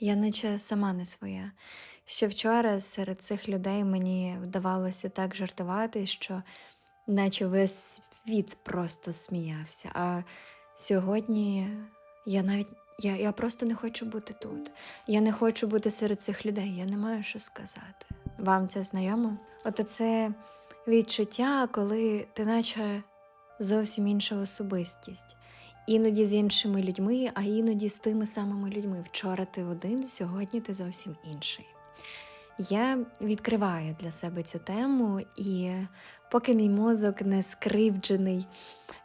Я наче сама не своя. Ще вчора серед цих людей мені вдавалося так жартувати, що наче весь світ просто сміявся. А сьогодні я навіть я, я просто не хочу бути тут. Я не хочу бути серед цих людей. Я не маю що сказати. Вам це знайомо? От це відчуття, коли ти наче зовсім інша особистість. Іноді з іншими людьми, а іноді з тими самими людьми. Вчора ти один, сьогодні ти зовсім інший. Я відкриваю для себе цю тему, і поки мій мозок не скривджений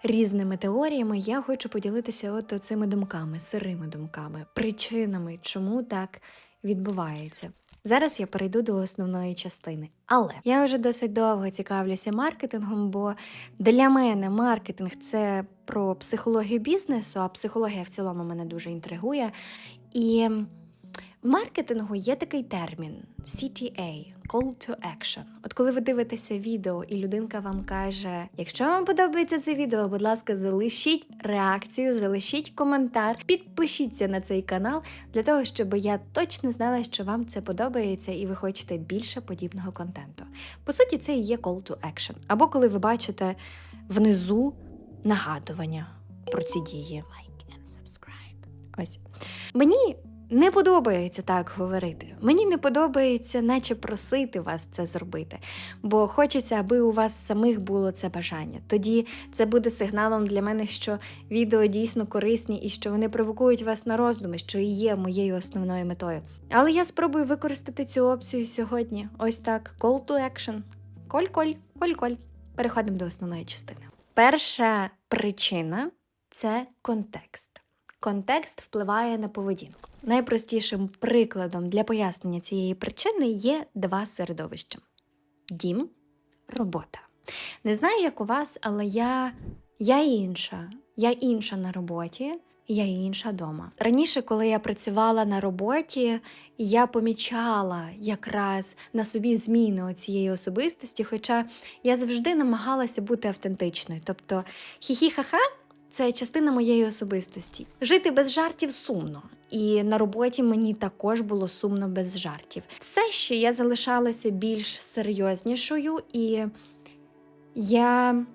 різними теоріями, я хочу поділитися от цими думками, сирими думками, причинами, чому так відбувається. Зараз я перейду до основної частини. Але я вже досить довго цікавлюся маркетингом, бо для мене маркетинг це про психологію бізнесу, а психологія в цілому мене дуже інтригує. І в маркетингу є такий термін CTA Call to Action. От коли ви дивитеся відео, і людинка вам каже: якщо вам подобається це відео, будь ласка, залишіть реакцію, залишіть коментар, підпишіться на цей канал для того, щоб я точно знала, що вам це подобається і ви хочете більше подібного контенту. По суті, це і є Call to Action. Або коли ви бачите внизу нагадування про ці дії. like and subscribe. Ось. Мені не подобається так говорити. Мені не подобається, наче просити вас це зробити. Бо хочеться, аби у вас самих було це бажання. Тоді це буде сигналом для мене, що відео дійсно корисні і що вони провокують вас на роздуми, що і є моєю основною метою. Але я спробую використати цю опцію сьогодні. Ось так: Call to action. Коль-коль, коль-коль. Переходимо до основної частини. Перша причина це контекст. Контекст впливає на поведінку. Найпростішим прикладом для пояснення цієї причини є два середовища: дім, робота. Не знаю, як у вас, але я, я інша. Я інша на роботі, я інша вдома. Раніше, коли я працювала на роботі, я помічала якраз на собі зміни цієї особистості, хоча я завжди намагалася бути автентичною. Тобто, хі-хі-ха-ха це частина моєї особистості. Жити без жартів сумно. І на роботі мені також було сумно без жартів. Все ще я залишалася більш серйознішою, і я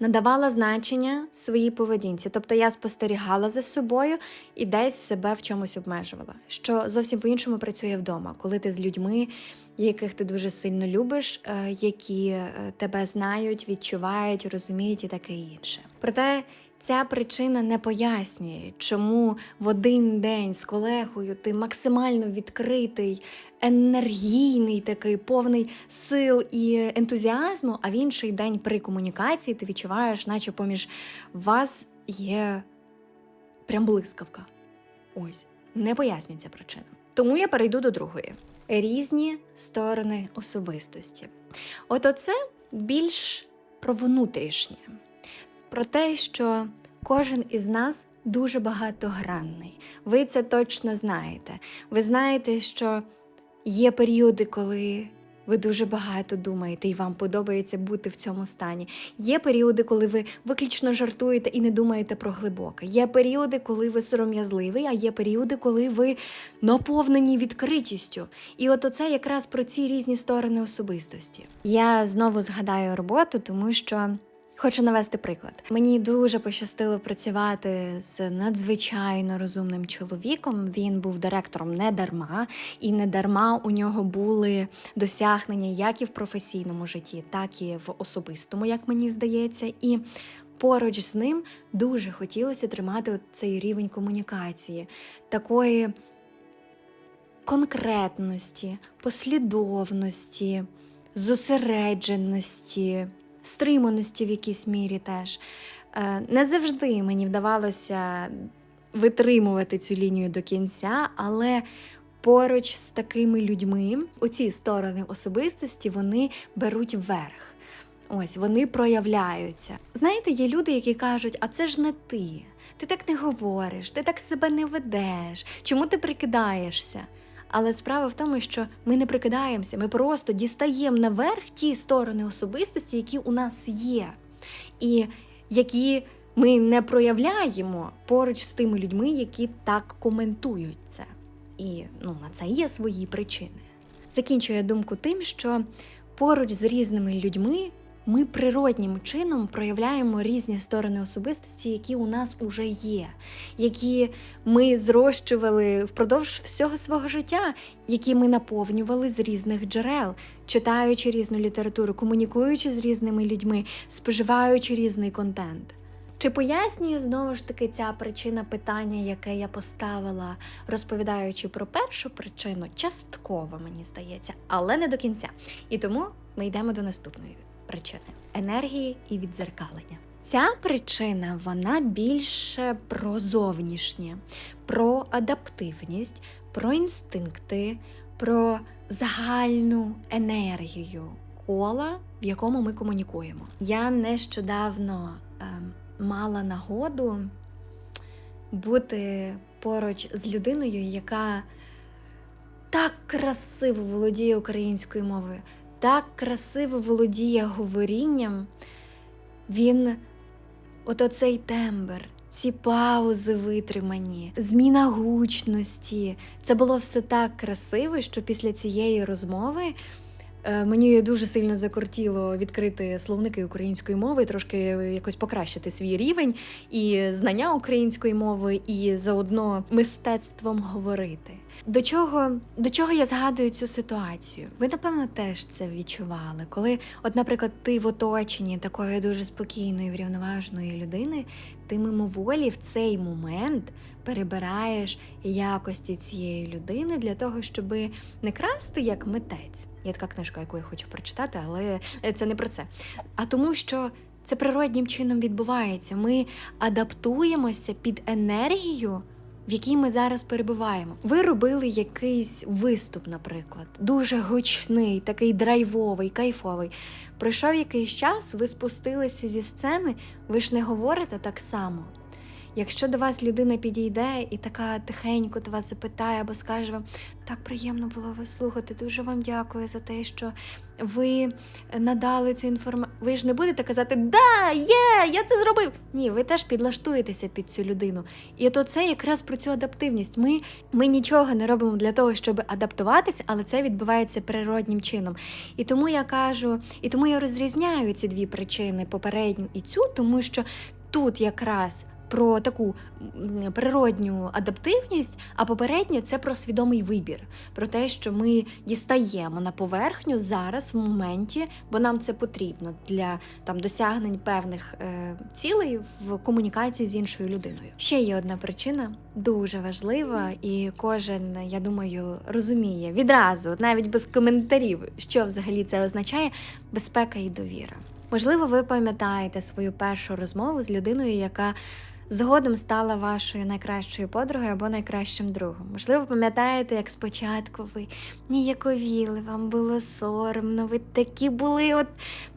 надавала значення своїй поведінці. Тобто я спостерігала за собою і десь себе в чомусь обмежувала, що зовсім по-іншому працює вдома, коли ти з людьми, яких ти дуже сильно любиш, е, які е, тебе знають, відчувають, розуміють і таке інше. Проте Ця причина не пояснює, чому в один день з колегою ти максимально відкритий, енергійний, такий повний сил і ентузіазму, а в інший день при комунікації ти відчуваєш, наче поміж вас є прям блискавка. Ось, не пояснюється причина. Тому я перейду до другої: різні сторони особистості. От оце більш про внутрішнє про те, що кожен із нас дуже багатогранний. Ви це точно знаєте. Ви знаєте, що є періоди, коли ви дуже багато думаєте, і вам подобається бути в цьому стані. Є періоди, коли ви виключно жартуєте і не думаєте про глибоке. Є періоди, коли ви сором'язливий, а є періоди, коли ви наповнені відкритістю. І от оце якраз про ці різні сторони особистості. Я знову згадаю роботу, тому що. Хочу навести приклад. Мені дуже пощастило працювати з надзвичайно розумним чоловіком. Він був директором не дарма, і не дарма у нього були досягнення як і в професійному житті, так і в особистому, як мені здається. І поруч з ним дуже хотілося тримати цей рівень комунікації, такої конкретності, послідовності, зосередженості стриманості в якійсь мірі теж. Е, не завжди мені вдавалося витримувати цю лінію до кінця, але поруч з такими людьми оці сторони особистості вони беруть вверх. Ось вони проявляються. Знаєте, є люди, які кажуть, а це ж не ти. Ти так не говориш, ти так себе не ведеш. Чому ти прикидаєшся? Але справа в тому, що ми не прикидаємося, ми просто дістаємо наверх ті сторони особистості, які у нас є, і які ми не проявляємо поруч з тими людьми, які так коментують це. І ну, на це є свої причини. Закінчує думку тим, що поруч з різними людьми ми природнім чином проявляємо різні сторони особистості, які у нас уже є, які ми зрощували впродовж всього свого життя, які ми наповнювали з різних джерел, читаючи різну літературу, комунікуючи з різними людьми, споживаючи різний контент. Чи пояснює знову ж таки ця причина питання, яке я поставила, розповідаючи про першу причину, частково мені здається, але не до кінця. І тому ми йдемо до наступної причини енергії і відзеркалення. Ця причина вона більше про зовнішнє, про адаптивність, про інстинкти, про загальну енергію кола, в якому ми комунікуємо. Я нещодавно ем, мала нагоду бути поруч з людиною, яка так красиво володіє українською мовою, так красиво володіє говорінням. Він, от оцей тембр, ці паузи витримані, зміна гучності. Це було все так красиво, що після цієї розмови Е, Мені дуже сильно закортіло відкрити словники української мови, трошки якось покращити свій рівень і знання української мови, і заодно мистецтвом говорити. До чого, до чого я згадую цю ситуацію? Ви, напевно, теж це відчували, коли, от, наприклад, ти в оточенні такої дуже спокійної, врівноваженої людини, ти мимоволі в цей момент перебираєш якості цієї людини для того, щоб не красти як митець. Є така книжка, яку я хочу прочитати, але це не про це. А тому, що це природнім чином відбувається. Ми адаптуємося під енергію. В якій ми зараз перебуваємо. Ви робили якийсь виступ, наприклад, дуже гучний, такий драйвовий, кайфовий. Пройшов якийсь час, ви спустилися зі сцени, ви ж не говорите так само. Якщо до вас людина підійде і така тихенько до вас запитає або скаже вам, так приємно було вас слухати, дуже вам дякую за те, що ви надали цю інформацію. Ви ж не будете казати Да, є, я це зробив. Ні, ви теж підлаштуєтеся під цю людину. І от це якраз про цю адаптивність. Ми, ми нічого не робимо для того, щоб адаптуватися, але це відбувається природнім чином. І тому я кажу, і тому я розрізняю ці дві причини попередню і цю, тому що тут якраз про таку природню адаптивність, а попереднє це про свідомий вибір, про те, що ми дістаємо на поверхню зараз в моменті, бо нам це потрібно для там досягнень певних е, цілей в комунікації з іншою людиною. Ще є одна причина, дуже важлива, і кожен, я думаю, розуміє відразу, навіть без коментарів, що взагалі це означає безпека і довіра. Можливо, ви пам'ятаєте свою першу розмову з людиною, яка згодом стала вашою найкращою подругою або найкращим другом. Можливо, пам'ятаєте, як спочатку ви ніяковіли, вам було соромно, ви такі були от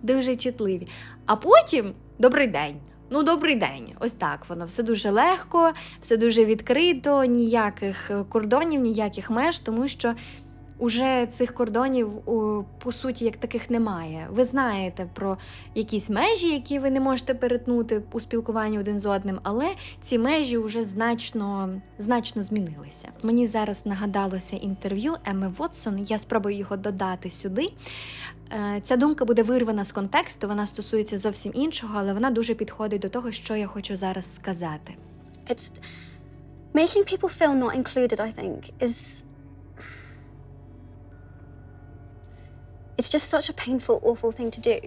дуже чутливі. А потім добрий день. Ну, добрий день. Ось так воно. Все дуже легко, все дуже відкрито, ніяких е, кордонів, ніяких меж, тому що уже цих кордонів по суті як таких немає. Ви знаєте про якісь межі, які ви не можете перетнути у спілкуванні один з одним, але ці межі вже значно, значно змінилися. Мені зараз нагадалося інтерв'ю Еми Вотсон. Я спробую його додати сюди. Е, Ця думка буде вирвана з контексту, вона стосується зовсім іншого, але вона дуже підходить до того, що я хочу зараз сказати. It's making people feel not included, I think, is. It's just such a painful, awful thing to do.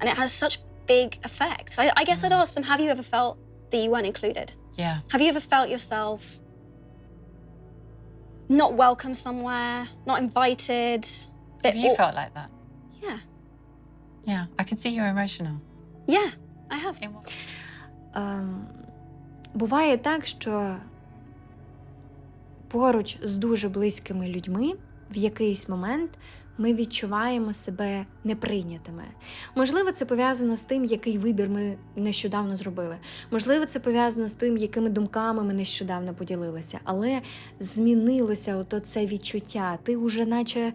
And it has such big effects. I, I guess I'd ask them have you ever felt that you weren't included? Yeah. Have you ever felt yourself not welcome somewhere, not invited? Have bit you aw- felt like that? Yeah. Yeah. I can see you're emotional. Yeah, I have. In what- Ем, буває так, що поруч з дуже близькими людьми в якийсь момент ми відчуваємо себе неприйнятими. Можливо, це пов'язано з тим, який вибір ми нещодавно зробили. Можливо, це пов'язано з тим, якими думками ми нещодавно поділилися. Але змінилося ото це відчуття. Ти вже наче,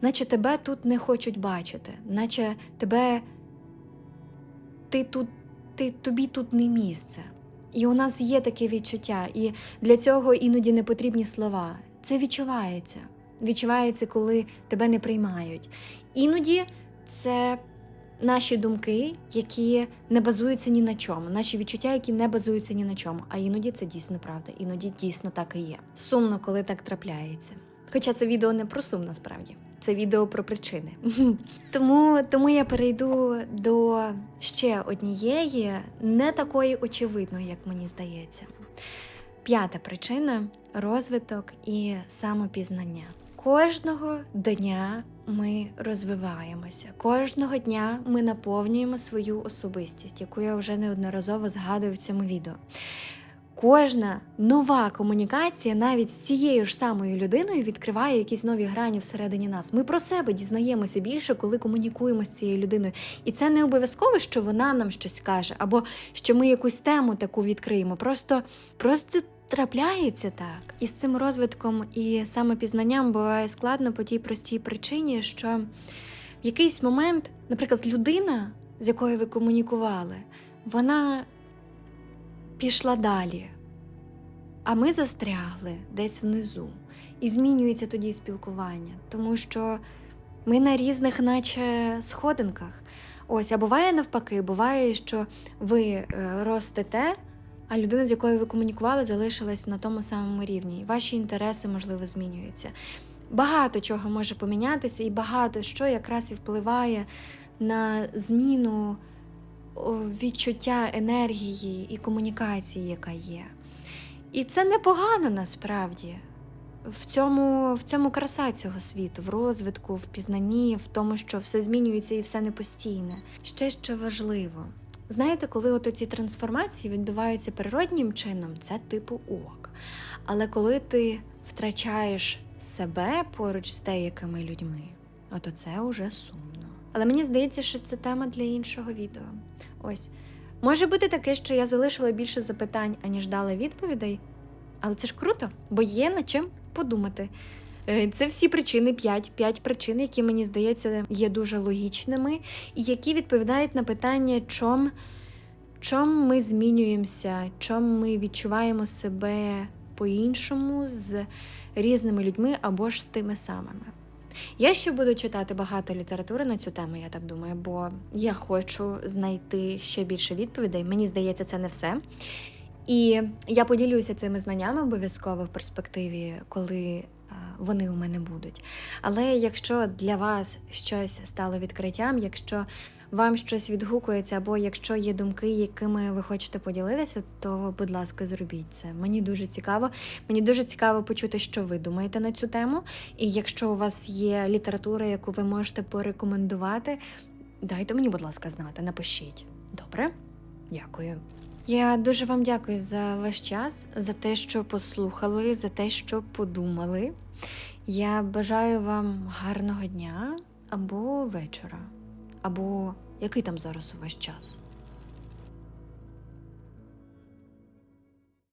наче тебе тут не хочуть бачити, наче тебе ти тут, ти, тобі тут не місце. І у нас є таке відчуття, і для цього іноді не потрібні слова. Це відчувається. Відчувається, коли тебе не приймають. Іноді це наші думки, які не базуються ні на чому, наші відчуття, які не базуються ні на чому. А іноді це дійсно правда, іноді дійсно так і є. Сумно, коли так трапляється. Хоча це відео не про сум насправді, це відео про причини. тому, тому я перейду до ще однієї, не такої очевидної, як мені здається. П'ята причина розвиток і самопізнання. Кожного дня ми розвиваємося. Кожного дня ми наповнюємо свою особистість, яку я вже неодноразово згадую в цьому відео. Кожна нова комунікація навіть з цією ж самою людиною відкриває якісь нові грані всередині нас. Ми про себе дізнаємося більше, коли комунікуємо з цією людиною. І це не обов'язково, що вона нам щось каже, або що ми якусь тему таку відкриємо. Просто, просто трапляється так. І з цим розвитком і самопізнанням буває складно по тій простій причині, що в якийсь момент, наприклад, людина, з якою ви комунікували, вона пішла далі, а ми застрягли десь внизу. І змінюється тоді спілкування, тому що ми на різних, наче сходинках. Ось, а буває навпаки, буває, що ви е, ростете, а людина, з якою ви комунікували, залишилась на тому самому рівні. Ваші інтереси, можливо, змінюються. Багато чого може помінятися, і багато що якраз і впливає на зміну відчуття енергії і комунікації, яка є. І це непогано насправді. В цьому, в цьому краса цього світу, в розвитку, в пізнанні, в тому, що все змінюється і все не постійне. Ще що важливо. Знаєте, коли от ці трансформації відбуваються природнім чином, це типу ок. Але коли ти втрачаєш себе поруч з деякими людьми, от це вже сумно. Але мені здається, що це тема для іншого відео. Ось. Може бути таке, що я залишила більше запитань, аніж дала відповідей. Але це ж круто, бо є над чим подумати. Е, Це всі причини, п'ять, п'ять причин, які мені здається є дуже логічними, і які відповідають на питання, чом, чом ми змінюємося, чом ми відчуваємо себе по-іншому з різними людьми або ж з тими самими. Я ще буду читати багато літератури на цю тему, я так думаю, бо я хочу знайти ще більше відповідей. Мені здається, це не все. І я поділюся цими знаннями обов'язково в перспективі, коли вони у мене будуть. Але якщо для вас щось стало відкриттям, якщо вам щось відгукується, або якщо є думки, якими ви хочете поділитися, то будь ласка, зробіть це. Мені дуже цікаво. Мені дуже цікаво почути, що ви думаєте на цю тему. І якщо у вас є література, яку ви можете порекомендувати, дайте мені, будь ласка, знати, напишіть. Добре? Дякую. Я дуже вам дякую за ваш час, за те, що послухали, за те, що подумали. Я бажаю вам гарного дня або вечора, або який там зараз у ваш час.